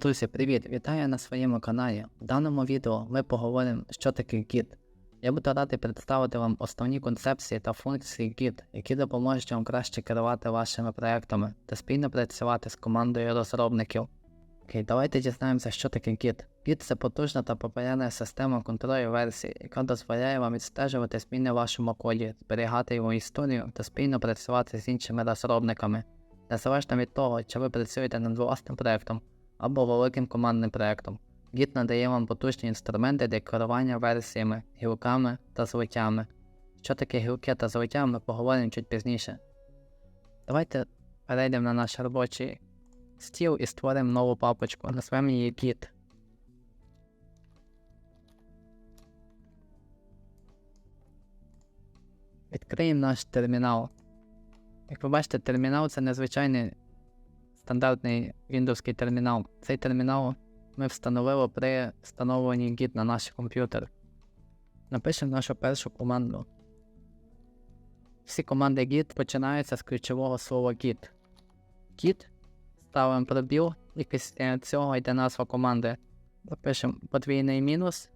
Друзі, привіт! Вітаю на своєму каналі. В даному відео ми поговоримо, що таке Git. Я буду радий представити вам основні концепції та функції Git, які допоможуть вам краще керувати вашими проектами та спільно працювати з командою розробників. Окей, давайте дізнаємося, що таке Git. Git це потужна та популярна система контролю версій, яка дозволяє вам відстежувати зміни в вашому коді, зберігати його історію та спільно працювати з іншими розробниками. Незалежно від того, чи ви працюєте над власним проектом або великим командним проектом. Git надає вам потужні інструменти для керування версіями, гілками та злиттями. Що таке гілки та злиття, ми поговоримо чуть пізніше. Давайте перейдемо на наш робочий стіл і створимо нову папочку. Назвемо її Git. Відкриємо наш термінал. Як ви бачите, термінал це незвичайний стандартний Windows термінал. Цей термінал ми встановили при встановленні Git на наш комп'ютер. Напишемо нашу першу команду. Всі команди Git починаються з ключового слова Git. Git, ставимо пробіл, і після цього йде назва команди. Запишемо подвійний мінус.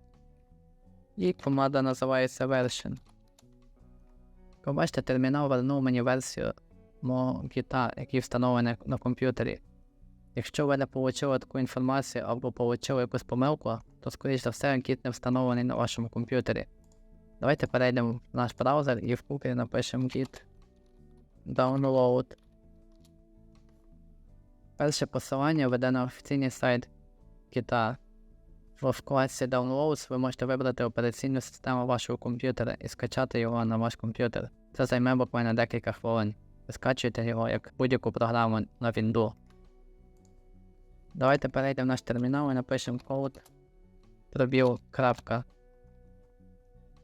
І команда називається version. Як ви бачите, термінал вернув мені версію мого гіта, який встановлений на комп'ютері. Якщо ви не отримали таку інформацію або отримали якусь помилку, то скоріш за все гіт не встановлений на вашому комп'ютері. Давайте перейдемо в наш браузер і в купі напишемо git download. Перше посилання веде на офіційний сайт Gita. В вкладці Downloads ви можете вибрати операційну систему вашого комп'ютера і скачати його на ваш комп'ютер. Це займе буквально декілька хвилин. Скачуєте його як будь-яку програму на Windows. Давайте перейдемо в наш термінал і напишемо код пробіл крапка.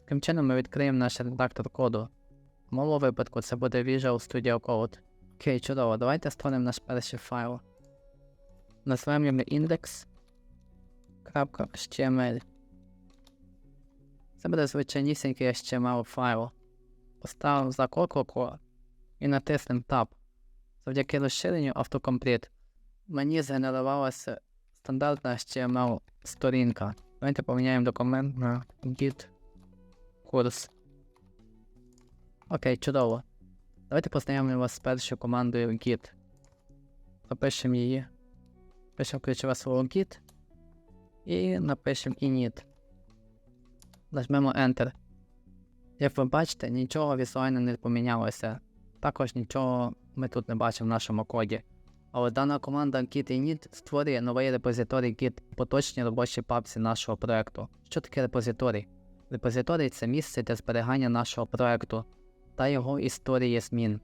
Таким чином ми відкриємо наш редактор коду. В моєму випадку це буде Visual Studio Code. Окей, чудово, давайте створимо наш перший файл. Назвемо його index.html. Це буде звичайнісінький HTML файл. Поставимо знак оклику і натиснемо Tab. Завдяки розширенню Autocomplete мені згенерувалася стандартна HTML сторінка. Давайте поміняємо документ на git курс. Окей, чудово. Давайте познайомимо вас з першою командою git. Запишемо її. Пишемо ключове слово git і напишемо init. Нажмемо Enter. Як ви бачите, нічого візуально не помінялося. Також нічого ми тут не бачимо в нашому коді. Але дана команда git init створює новий репозиторій Git в поточній робочій папці нашого проекту. Що таке репозиторій? Репозиторій це місце для зберігання нашого проекту та його історії змін.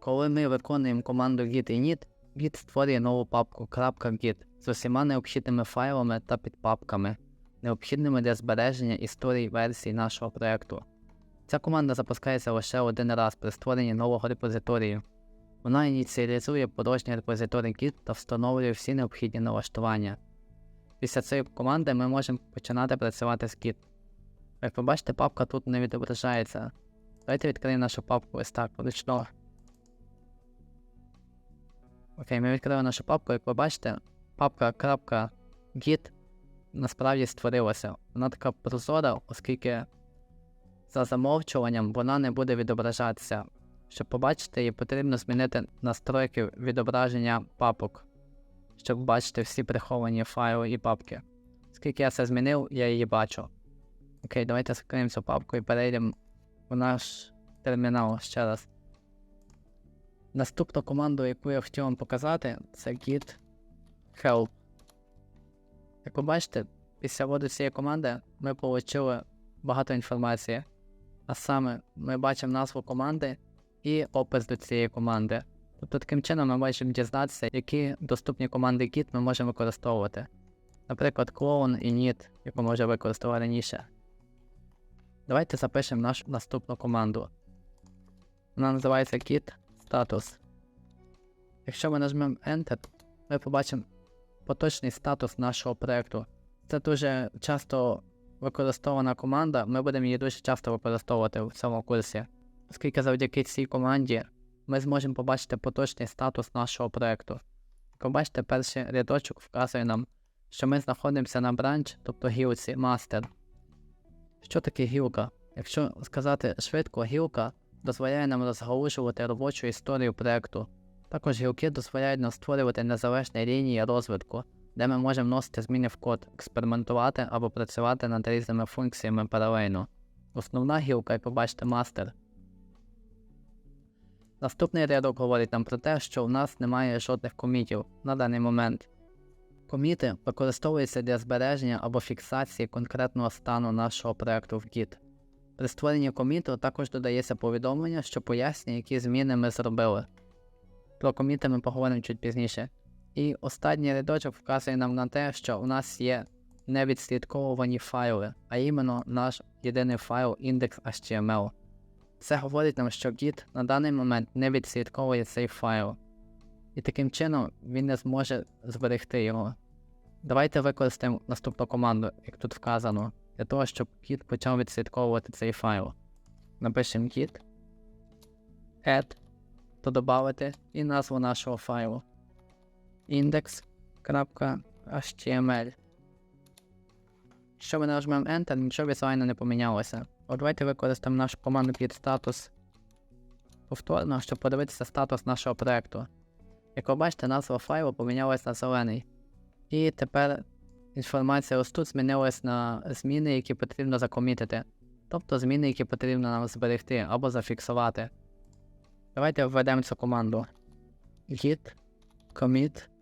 Коли ми виконуємо команду git init, Git створює нову папку .git з усіма необхідними файлами та підпапками, необхідними для збереження історій версій нашого проекту. Ця команда запускається лише один раз при створенні нового репозиторію. Вона ініціалізує порожній репозиторій Git та встановлює всі необхідні налаштування. Після цієї команди ми можемо починати працювати з Git. Як ви бачите, папка тут не відображається. Давайте відкриємо нашу папку ось так вручну. Окей, ми відкрили нашу папку, як ви бачите, папка .git насправді створилася. Вона така прозора, оскільки за замовчуванням вона не буде відображатися. Щоб побачити її, потрібно змінити настройки відображення папок, щоб бачити всі приховані файли і папки. Оскільки я це змінив, я її бачу. Окей, давайте закриємо цю папку і перейдемо в наш термінал ще раз. Наступну команду, яку я хотів вам показати, це git help. Як ви бачите, після вводу цієї команди ми отримали багато інформації. А саме ми бачимо назву команди і опис до цієї команди. Тобто таким чином ми можемо дізнатися, які доступні команди Git ми можемо використовувати. Наприклад, clone і init, яку ми вже використовували раніше. Давайте запишемо нашу наступну команду. Вона називається git status. Якщо ми нажмемо Enter, ми побачимо поточний статус нашого проєкту. Це дуже часто використована команда, ми будемо її дуже часто використовувати в цьому курсі, оскільки завдяки цій команді ми зможемо побачити поточний статус нашого проєкту. Як ви бачите, перший рядочок вказує нам, що ми знаходимося на бранч, тобто гілці мастер. Що таке гілка? Якщо сказати швидко, гілка дозволяє нам розгалужувати робочу історію проекту. Також гілки дозволяють нам створювати незалежні лінії розвитку, де ми можемо вносити зміни в код, експериментувати або працювати над різними функціями паралельно. Основна гілка, як ви мастер. Наступний рядок говорить нам про те, що у нас немає жодних комітів на даний момент. Коміти використовуються для збереження або фіксації конкретного стану нашого проекту в Git. При створенні коміту також додається повідомлення, що пояснює, які зміни ми зробили. Про коміти ми поговоримо чуть пізніше. І останній рядочок вказує нам на те, що у нас є невідслідковувані файли, а іменно наш єдиний файл index.html. Це говорить нам, що Git на даний момент не відслідковує цей файл, і таким чином він не зможе зберегти його. Давайте використаємо наступну команду, як тут вказано, для того, щоб Git почав відслідковувати цей файл. Напишемо git add, то додати і назву нашого файлу index.html. Якщо ми нажмемо Enter, нічого візуально не помінялося. От давайте використаємо нашу команду git status повторно, щоб подивитися статус нашого проекту. Як ви бачите, назва файлу помінялась на зелений. І тепер інформація ось тут змінилась на зміни, які потрібно закомітити. Тобто зміни, які потрібно нам зберегти або зафіксувати. Давайте введемо цю команду. git commit.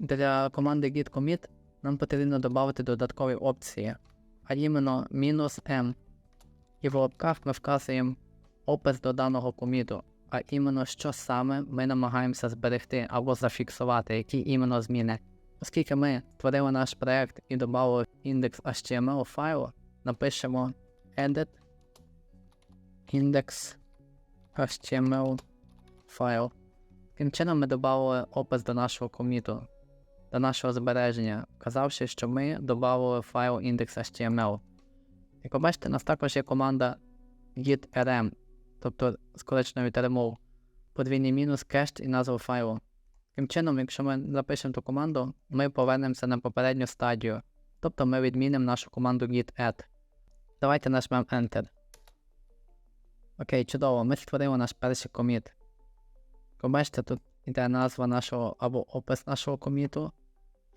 Для команди git commit нам потрібно додати додаткові опції, а іменно мінус m. І в лапках ми вказуємо опис до даного коміту, а іменно що саме ми намагаємося зберегти або зафіксувати, які іменно зміни. Оскільки ми створили наш проект і додали індекс HTML файлу, напишемо edit index HTML файл. Таким чином ми додали опис до нашого коміту, до нашого збереження, вказавши, що ми додали файл index.html. Як ви бачите, у нас також є команда git-rm, тобто скорочено від remove, подвійний мінус кешт і назву файлу. Таким чином, якщо ми запишемо ту команду, ми повернемося на попередню стадію, тобто ми відмінимо нашу команду git-add. Давайте нажмемо Enter. Окей, чудово, ми створили наш перший коміт. Як бачите, тут йде назва нашого або опис нашого коміту,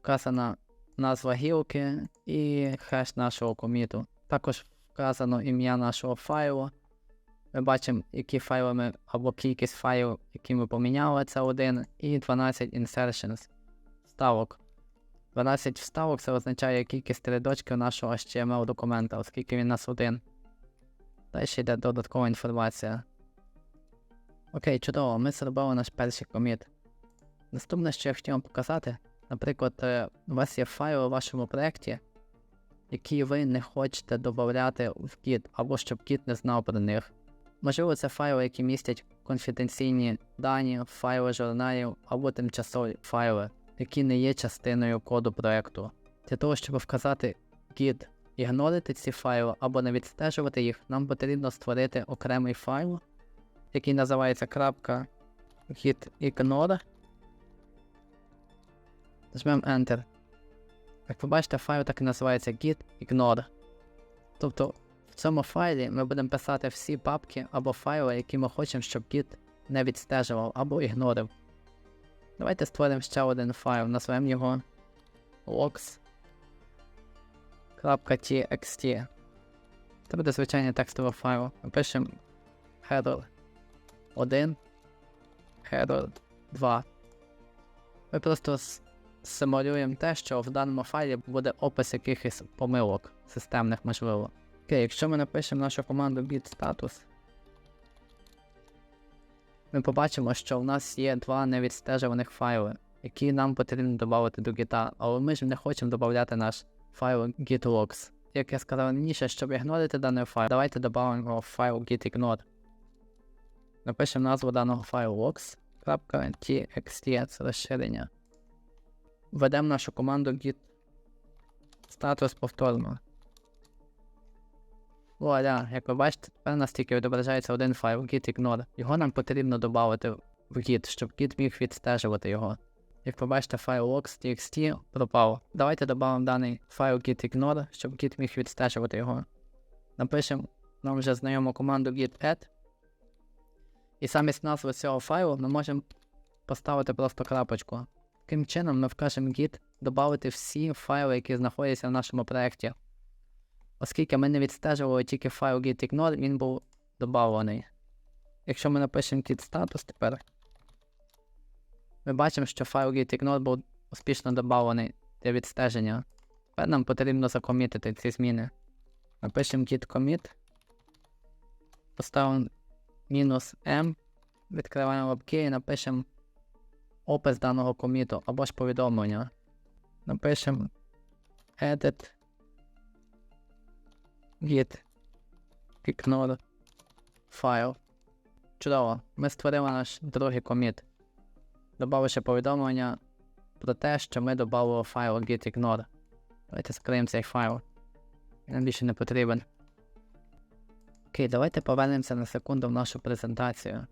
вказана назва гілки і хеш нашого коміту. Також вказано ім'я нашого файлу. Ми бачимо, які файли ми або кількість файлів, які ми поміняли, це один, і 12 insertions вставок. 12 вставок це означає кількість рядочків нашого HTML документа, оскільки він у нас один. Далі йде додаткова інформація. Окей, чудово, ми зробили наш перший коміт. Наступне, що я хотів вам показати, наприклад, е, у вас є файли у вашому проєкті, які ви не хочете додати в Git, або щоб Git не знав про них. Можливо, це файли, які містять конфіденційні дані, файли журналів або тимчасові файли, які не є частиною коду проєкту. Для того, щоб вказати Git ігнорити ці файли або не відстежувати їх, нам потрібно створити окремий файл, який називається .gitignore. Нажмемо Enter. Як ви бачите, файл так і називається gitignore. Тобто в цьому файлі ми будемо писати всі папки або файли, які ми хочемо, щоб Git не відстежував або ігнорив. Давайте створимо ще один файл, назвемо його logs.txt. Це буде звичайний текстовий файл. Ми пишемо header 1, header 2. Ми просто симулюємо те, що в даному файлі буде опис якихось помилок системних можливо. Окей, якщо ми напишемо нашу команду git status, ми побачимо, що в нас є два невідстежуваних файли, які нам потрібно додати до Git, але ми ж не хочемо додати наш файл gitlogs. Як я сказав раніше, щоб ігнорити даний файл, давайте додамо файл gitignore. Напишемо назву даного файлу logs.txt, розширення. Введемо нашу команду git status повторно. Вуаля, як ви бачите, тепер у нас тільки відображається один файл gitignore. Його нам потрібно додати в Git, щоб Git міг відстежувати його. Як ви бачите, файл logs.txt пропав. Давайте додамо даний файл gitignore, щоб Git міг відстежувати його. Напишемо нам вже знайому команду git add. І замість назви цього файлу ми можемо поставити просто крапочку. Таким чином ми вкажемо git додати всі файли, які знаходяться в нашому проєкті. Оскільки ми не відстежували тільки файл gitignore, він був додавлений. Якщо ми напишемо git status тепер, ми бачимо, що файл gitignore був успішно додавлений для відстеження. Тепер нам потрібно закомітити ці зміни. Напишемо git commit, поставимо мінус m, відкриваємо лапки і напишемо опис даного коміту або ж повідомлення. Напишемо edit git ignore файл. Чудово, ми створили наш другий коміт, додавши повідомлення про те, що ми додали файл gitignore. Давайте скриємо цей файл. Нам більше не потрібен. Окей, давайте повернемося на секунду в нашу презентацію.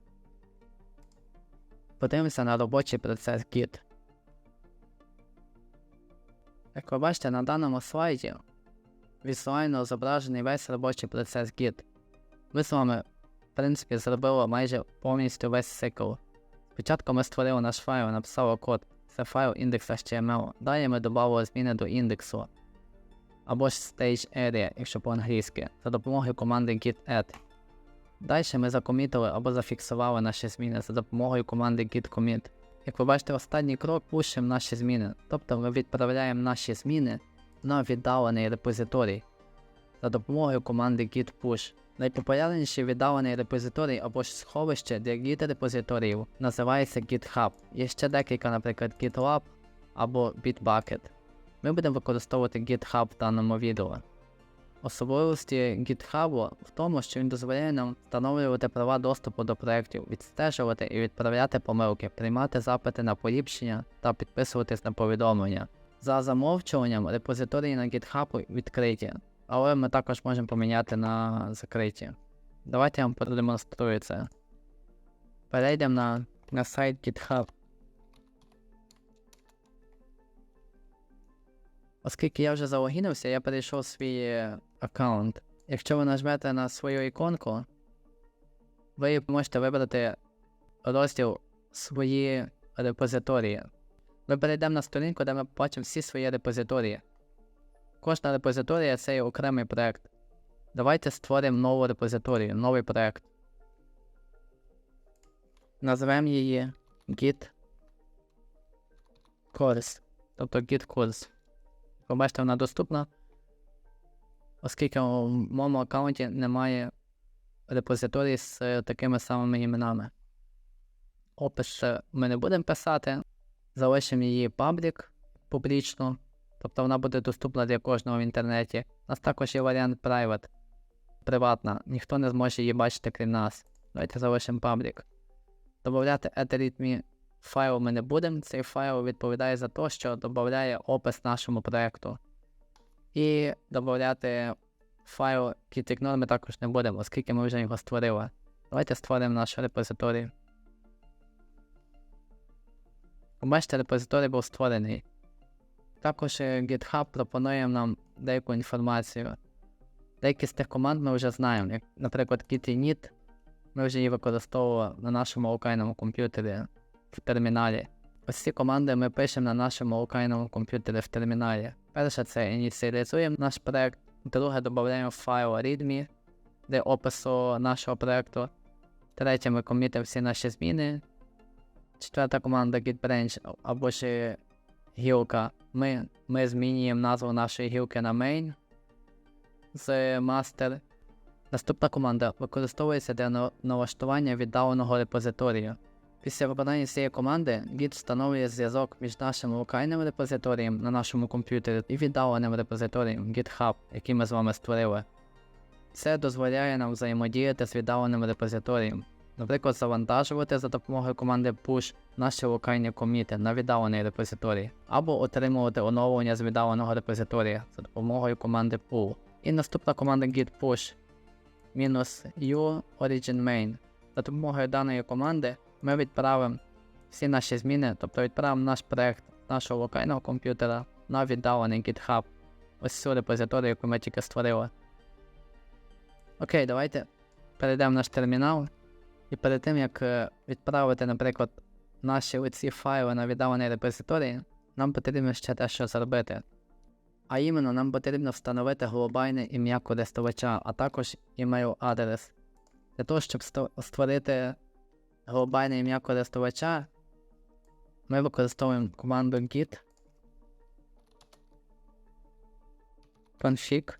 Подивимося на робочий процес Git. Як ви бачите, на даному слайді візуально зображений весь робочий процес Git. Ми з вами, в принципі, зробили майже повністю весь цикл. Спочатку ми створили наш файл, написали код, це файл index.html. Далі ми додали зміни до індексу або ж Stage Area, якщо по-англійськи, за допомогою команди git add. Далі ми закомітили або зафіксували наші зміни за допомогою команди git commit. Як ви бачите, останній крок пушимо наші зміни, тобто ми відправляємо наші зміни на віддалений репозиторій за допомогою команди git push. Найпопулярніший віддалений репозиторій або ж сховище для git репозиторіїв називається GitHub. Є ще декілька, наприклад, GitLab або Bitbucket. Ми будемо використовувати GitHub в даному відео. Особливості GitHub в тому, що він дозволяє нам встановлювати права доступу до проєктів, відстежувати і відправляти помилки, приймати запити на поліпшення та підписуватись на повідомлення. За замовчуванням репозиторії на GitHub відкриті, але ми також можемо поміняти на закриті. Давайте я вам продемонструю це. Перейдемо на, на сайт GitHub. Оскільки я вже залогінився, я перейшов свій аккаунт. Якщо ви нажмете на свою іконку, ви можете вибрати розділ свої репозиторії. Ми перейдемо на сторінку, де ми бачимо всі свої репозиторії. Кожна репозиторія це є окремий проект. Давайте створимо нову репозиторію, новий проект. Назвемо її Git Course, тобто Git Course. Побачите, вона доступна, оскільки в моєму аккаунті немає репозиторії з е, такими самими іменами. Опис ми не будемо писати, залишимо її паблік публічно, тобто вона буде доступна для кожного в інтернеті. У нас також є варіант private, приватна, ніхто не зможе її бачити крім нас. Давайте залишимо паблік. Добавляти etherreadme файл ми не будемо. Цей файл відповідає за те, що додає опис нашому проєкту. І додати файл gitignore ми також не будемо, оскільки ми вже його створили. Давайте створимо наш репозиторій. Бачите, репозиторій був створений. Також GitHub пропонує нам деяку інформацію. Деякі з тих команд ми вже знаємо, як, наприклад, git ми вже її використовували на нашому локальному комп'ютері в терміналі. Ось ці команди ми пишемо на нашому локальному комп'ютері в терміналі. Перше це ініціалізуємо наш проект, друге додаємо файл readme для опису нашого проекту. Третє ми комітимо всі наші зміни. Четверта команда GitBranch або ж гілка. Ми ми змінюємо назву нашої гілки на main з master. Наступна команда використовується для налаштування віддаленого репозиторію. Після виконання цієї команди Git встановлює зв'язок між нашим локальним репозиторієм на нашому комп'ютері і віддаленим репозиторієм GitHub, який ми з вами створили. Це дозволяє нам взаємодіяти з віддаленим репозиторієм, наприклад, завантажувати за допомогою команди push наші локальні коміти на віддалений репозиторій, або отримувати оновлення з віддаленого репозиторія за допомогою команди pull. І наступна команда git push u origin main. За допомогою даної команди ми відправимо всі наші зміни, тобто відправимо наш проект нашого локального комп'ютера на віддалений GitHub. Ось цю репозиторію, яку ми тільки створили. Окей, давайте перейдемо в наш термінал. І перед тим, як е, відправити, наприклад, наші оці файли на віддалений репозиторій, нам потрібно ще те, що зробити. А іменно нам потрібно встановити глобальне ім'я користувача, а також email адрес. Для того, щоб створити глобальне ім'я користувача, ми використовуємо команду git config.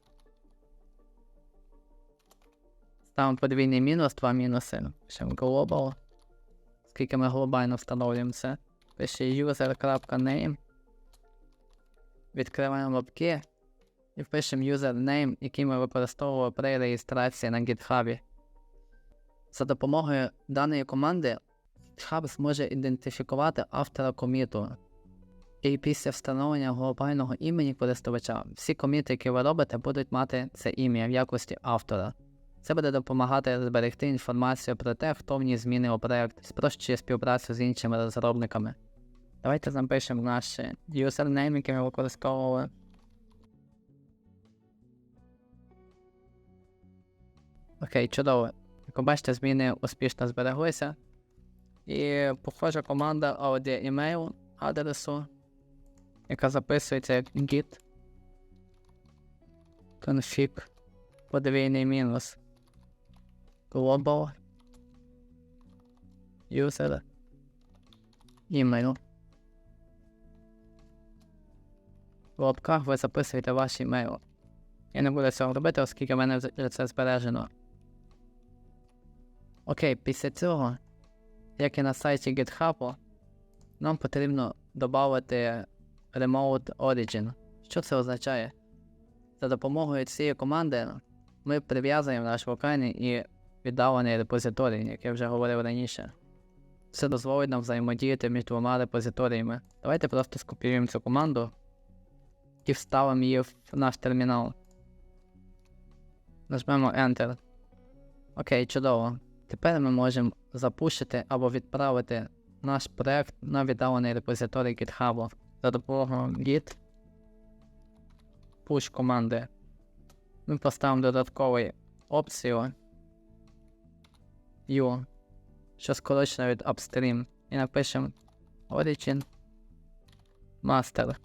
Ставимо подвійний мінус, два мінуси. Пишемо global. Скільки ми глобально встановлюємо це. Пише user.name. Відкриваємо лапки і впишемо username, який ми використовували при реєстрації на GitHub. За допомогою даної команди GitHub зможе ідентифікувати автора коміту. І після встановлення глобального імені користувача всі коміти, які ви робите, будуть мати це ім'я в якості автора. Це буде допомагати зберегти інформацію про те, хто вніс зміни у проект, спрощує співпрацю з іншими розробниками. Давайте запишемо наш юзернейм, який ми використовували. Окей, чудово. Як ви бачите, зміни успішно збереглися. І похожа команда audi email адресу, яка записується як git config подвійний мінус global user email. В лапках ви записуєте ваш email. Я не буду цього робити, оскільки в мене це збережено. Окей, після цього, як і на сайті GitHub, нам потрібно додати Remote Origin. Що це означає? За допомогою цієї команди ми прив'язуємо наш локальний і віддалений репозиторій, як я вже говорив раніше. Це дозволить нам взаємодіяти між двома репозиторіями. Давайте просто скопіюємо цю команду і вставимо її в наш термінал. Нажмемо Enter. Окей, чудово. Тепер ми можемо запушити або відправити наш проект на віддалений репозиторій GitHub за допомогою git push команди. Ми поставимо додаткову опцію U, що скорочено від upstream, і напишемо origin master.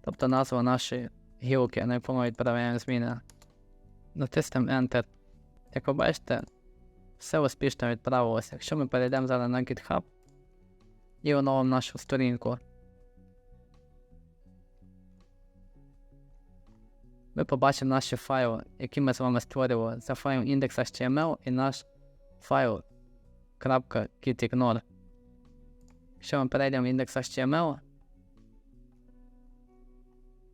Тобто назва нашої гілки, на яку ми відправляємо зміни. Натиснемо Enter. Як ви бачите, все успішно відправилося. Якщо ми перейдемо зараз на GitHub і оновимо нашу сторінку, ми побачимо наші файли, які ми з вами створювали. Це файл index.html і наш файл .gitignore. Якщо ми перейдемо в index.html,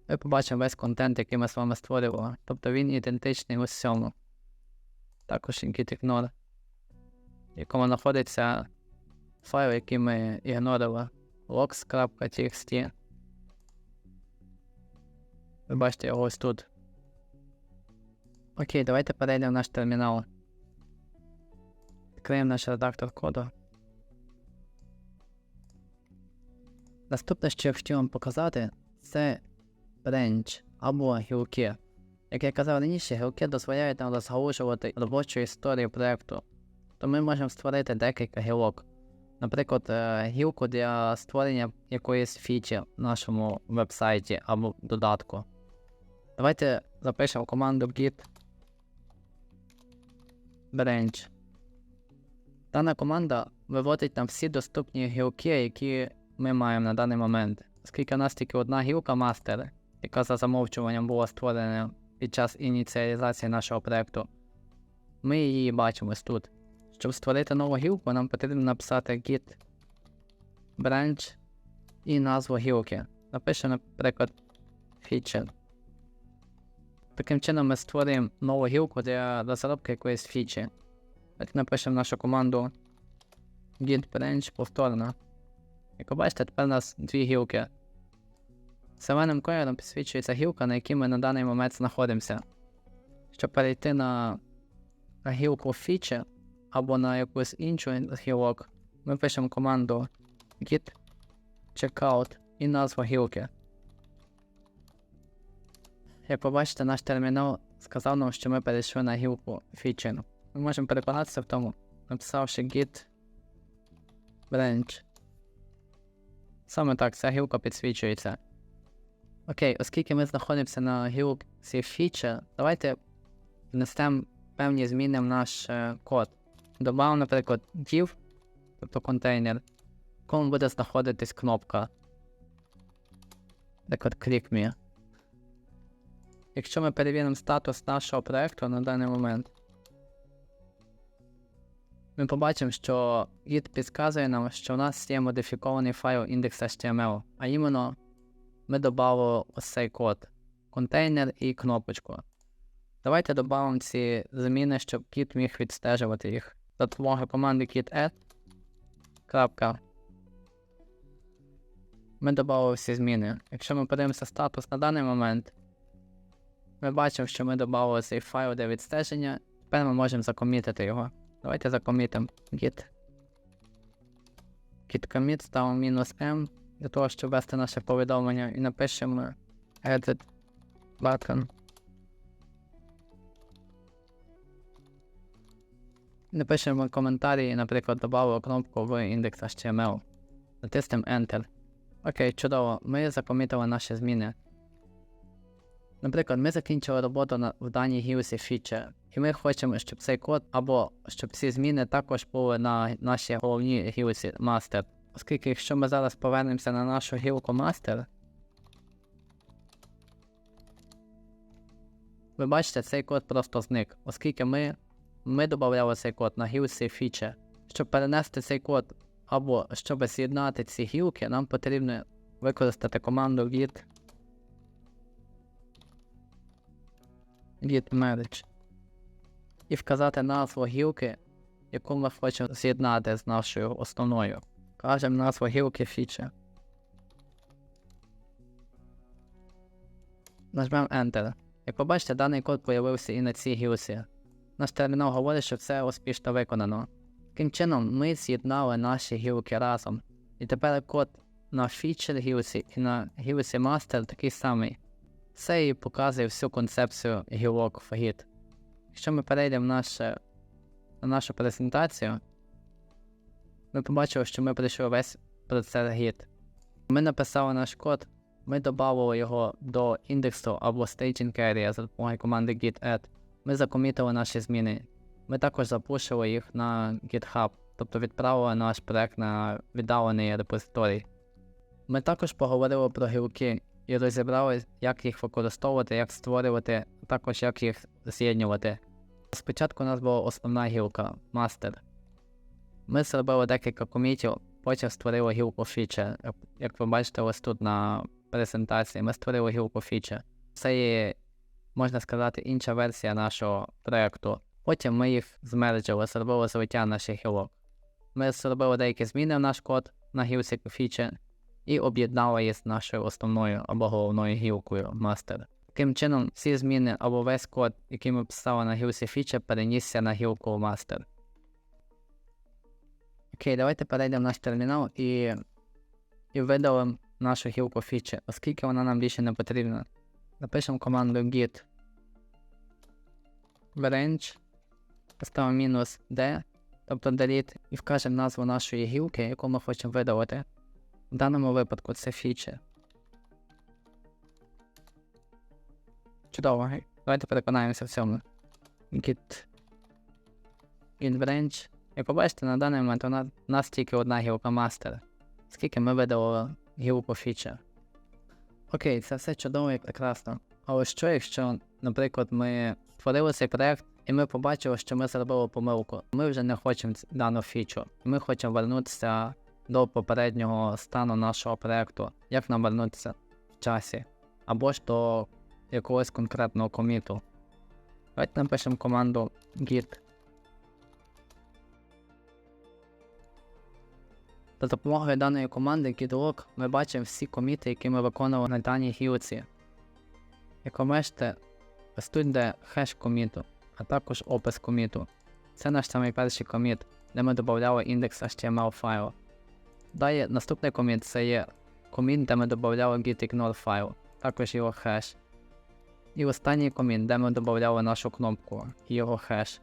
ми побачимо весь контент, який ми з вами створювали. Тобто він ідентичний усьому. Також в якому знаходиться файл, який ми ігнорили. logs.txt. Ви бачите його ось тут. Окей, давайте перейдемо в наш термінал. Відкриємо наш редактор коду. Наступне, що я хотів вам показати, це бренч або гілки. Як я казав раніше, гілки дозволяють нам розгалужувати робочу історію проєкту. То ми можемо створити декілька гілок. Наприклад, е, гілку для створення якоїсь фічі в нашому вебсайті або додатку. Давайте запишемо команду git branch. Дана команда виводить нам всі доступні гілки, які ми маємо на даний момент. Оскільки у нас тільки одна гілка мастер, яка за замовчуванням була створена під час ініціалізації нашого проєкту, ми її бачимо ось тут. Щоб створити нову гілку, нам потрібно написати git branch і назву гілки. Напишемо, наприклад, feature. Таким чином ми створюємо нову гілку для розробки якоїсь фічі. Так напишемо нашу команду git branch повторно. Як ви бачите, тепер у нас дві гілки. Зеленим кольором підсвічується гілка, на якій ми на даний момент знаходимося. Щоб перейти на, гілку фічі, або на якусь іншу гілок, ми пишемо команду git checkout і назву гілки. Як ви бачите, наш термінал сказав нам, що ми перейшли на гілку фічину. Ми можемо переконатися в тому, написавши git branch. Саме так, ця гілка підсвічується. Окей, оскільки ми знаходимося на гілці feature, давайте внесемо певні зміни в наш е, код. Добавимо, наприклад, div, тобто контейнер, в якому буде знаходитись кнопка. Наприклад, click me. Якщо ми перевіримо статус нашого проекту на даний момент, ми побачимо, що Git підказує нам, що в нас є модифікований файл index.html, а іменно ми додали ось цей код, контейнер і кнопочку. Давайте додамо ці зміни, щоб Git міг відстежувати їх за допомогою команди git add. Крапка. Ми додали всі зміни. Якщо ми подивимося статус на даний момент, ми бачимо, що ми додали цей файл для відстеження. Тепер ми можемо закомітити його. Давайте закомітимо git. Git commit ставимо мінус m для того, щоб ввести наше повідомлення і напишемо edit button. Напишемо коментарі, наприклад, додали кнопку в index.html. Натиснемо Enter. Окей, чудово, ми закомітили наші зміни. Наприклад, ми закінчили роботу на, в даній гілці feature, і ми хочемо, щоб цей код або щоб ці зміни також були на нашій головній гілці master. Оскільки, якщо ми зараз повернемося на нашу гілку master, ви бачите, цей код просто зник, оскільки ми, ми додавали цей код на гілці feature. Щоб перенести цей код або щоб з'єднати ці гілки, нам потрібно використати команду git git merge і вказати назву гілки, яку ми хочемо з'єднати з нашою основною. Кажемо назву гілки feature. Нажмемо Enter. Як ви бачите, даний код появився і на цій гілці. Наш термінал говорить, що це успішно виконано. Таким чином, ми з'єднали наші гілки разом. І тепер код на feature гілці і на гілці master такий самий. Це і показує всю концепцію гілок в Git. Якщо ми перейдемо в наше, на нашу презентацію, ми побачили, що ми пройшли весь процес Git. Ми написали наш код, ми додали його до індексу або staging area за допомогою команди git add. Ми закомітили наші зміни. Ми також запушили їх на GitHub, тобто відправили наш проект на віддалений репозиторій. Ми також поговорили про гілки і розібрали, як їх використовувати, як створювати, а також як їх з'єднувати. Спочатку у нас була основна гілка Master. Ми зробили декілька комітів, потім створили гілку фіча. Як ви бачите, ось тут на презентації ми створили гілку фіча. Це є, можна сказати, інша версія нашого проєкту. Потім ми їх змерджили, зробили злиття наших гілок. Ми зробили деякі зміни в наш код на гілці фіча і об'єднали їх з нашою основною або головною гілкою Master. Таким чином, всі зміни або весь код, який ми писали на гілці фіча, перенісся на гілку Master. Окей, давайте перейдемо в наш термінал і, і видалимо нашу гілку фічі, оскільки вона нам більше не потрібна. Напишемо команду git branch, поставимо мінус d, тобто delete, і вкажемо назву нашої гілки, яку ми хочемо видалити. В даному випадку це фіча. Чудово, давайте переконаємося в цьому. Git, git branch. Як побачите, на даний момент у нас, тільки одна гілка мастер, скільки ми видали гілку фіча. Окей, це все чудово і прекрасно. Але що, якщо, наприклад, ми створили цей проект і ми побачили, що ми зробили помилку. Ми вже не хочемо дану фічу. Ми хочемо вернутися до попереднього стану нашого проекту. Як нам вернутися в часі? Або ж до якогось конкретного коміту. Давайте напишемо команду git За допомогою даної команди GitLog ми бачимо всі коміти, які ми виконували на даній гілці. Як ви бачите, ось тут йде хеш коміту, а також опис коміту. Це наш самий перший коміт, де ми додавали індекс HTML файлу. Далі наступний коміт це є коміт, де ми додавали gitignore файл, також його хеш. І останній коміт, де ми додавали нашу кнопку його хеш.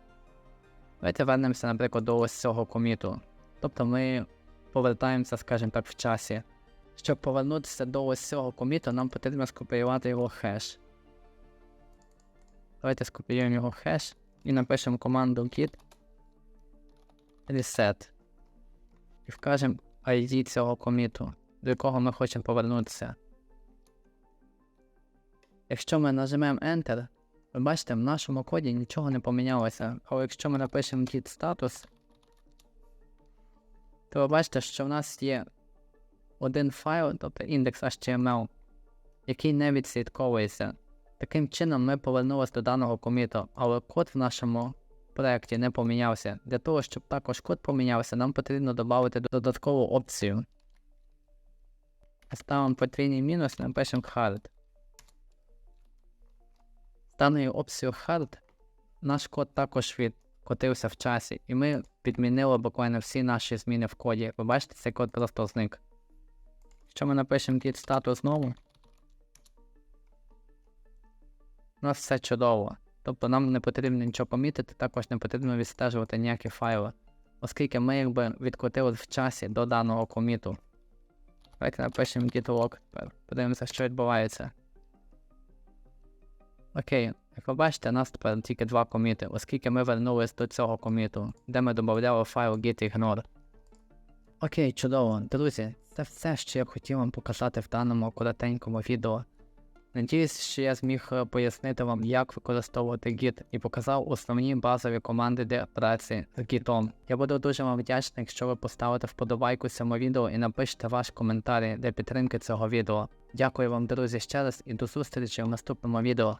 Давайте вернемося, наприклад, до ось цього коміту. Тобто ми повертаємося, скажімо так, в часі. Щоб повернутися до ось цього коміту, нам потрібно скопіювати його хеш. Давайте скопіюємо його хеш і напишемо команду git reset. І вкажемо ID цього коміту, до якого ми хочемо повернутися. Якщо ми нажмемо Enter, ви бачите, в нашому коді нічого не помінялося. Але якщо ми напишемо git status, то ви бачите, що в нас є один файл, тобто індекс HTML, який не відслідковується. Таким чином ми повернулися до даного коміту, але код в нашому проєкті не помінявся. Для того, щоб також код помінявся, нам потрібно додати додаткову опцію. Ставимо потрійний мінус, напишемо hard. З даною опцією hard наш код також відкотився в часі, і ми підмінили буквально всі наші зміни в коді. Ви бачите, цей код просто зник. Якщо ми напишемо git status знову, у нас все чудово. Тобто нам не потрібно нічого помітити, також не потрібно відстежувати ніякі файли, оскільки ми якби відкотили в часі до даного коміту. Давайте напишемо git log тепер. Подивимося, що відбувається. Окей, як ви бачите, нас тепер тільки два коміти, оскільки ми вернулись до цього коміту, де ми додавали файл gitignore. Окей, чудово. Друзі, це все, що я хотів вам показати в даному коротенькому відео. Надіюсь, що я зміг е, пояснити вам, як використовувати Git і показав основні базові команди для праці з Git. Я буду дуже вам вдячний, якщо ви поставите вподобайку цьому відео і напишете ваш коментар для підтримки цього відео. Дякую вам, друзі, ще раз і до зустрічі в наступному відео.